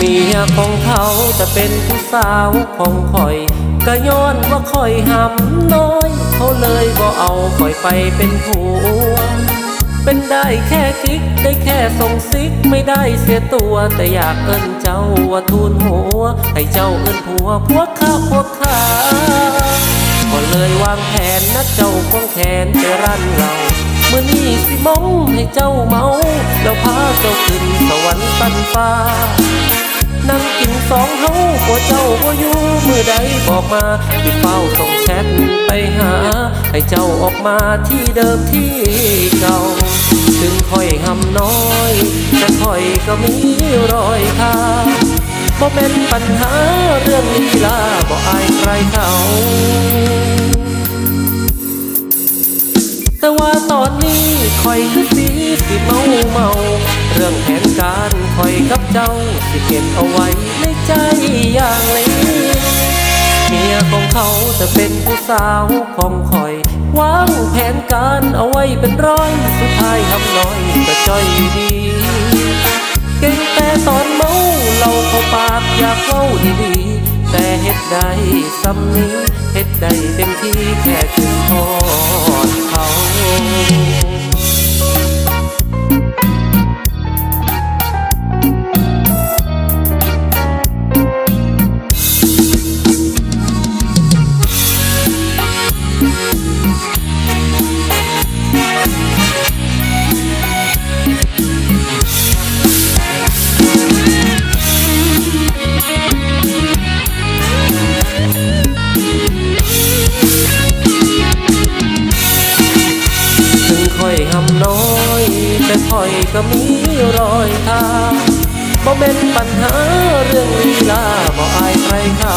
มียของเขาแต่เป็นผู้สาวของข่อยก็ย้อนว่าข่อยหำน้อย เขาเลยบ่เอาข่อยไปเป็นผัวเป็นได้แค่คิกได้แค่ส่งซิกไม่ได้เสียตัว แต่อยากเอิ้นเจ้าว่าทูลหัว ให้เจ้าเอิ้นผัวพวกข้าพวกข้าก็เลยวางแผนนัดเจ้าควงแขนไปรันเราเมื่อนี้สิมองให้เจ้าเมา แล้วพาเจ้าขึ้นสวรรค์ตันฟ้า นั่งกินสองเฮาหัวเจ้าบ่อยู่มือใดบอกมาที่เฝ้าส่งแชทไปหา ให้เจ้าออกมาที่เดิมที่เก่าถึงค่อยหำน้อย แต่ค่อยก็มีรอยทางบ่เป็นปัญหาเรื่องลีลาบ่อายใครเขาแต่ว่าตอนนี้คอยคือสีสิเมาเมา เรื่องแกับเจ้าสิเก็บเอาไว้ในใจอย่างนี้เมียของเขาจะเป็นผู้สาวของคอยวางแผนการเอาไว้เป็นร้อยสุดท้ายทำน้อยก็จ้อยดี เก่งแต่ตอนเมาเราเข้าปากอยากเข้าดีๆแต่เฮ็ดได้ซ้ำนี้เฮ็ดได้เต็มที่แค่ถึงทอดเขา อยก็มีรอยทางบ่เป็นปัญหาเรื่องลีลาบ่อายใครเขา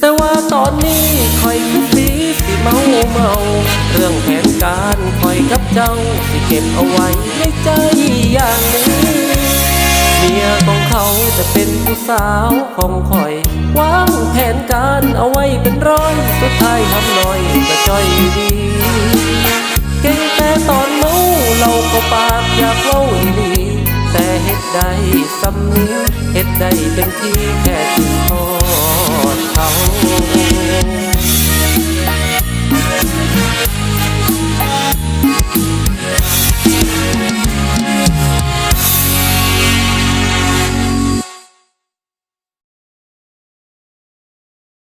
แต่ว่าตอนนี้คอยคิดสีสิเมาเมา เรื่องแผนการคอยกับเจ้า สิเก็บเอาไว้ในใจอย่างนี้เมียของเขาจะเป็นผู้สาวของคอยวางแผนการเอาไว้เป็นร้อย สุดท้ายทำหน้อยก็จ้อยดี เก่งแต่ตอนเมาเราก็ปากอยากเล่าอีหลี แต่เฮ็ดได้ซ้ำนี้เฮ็ดได้เป็นที่แค่ถึงทอดเขา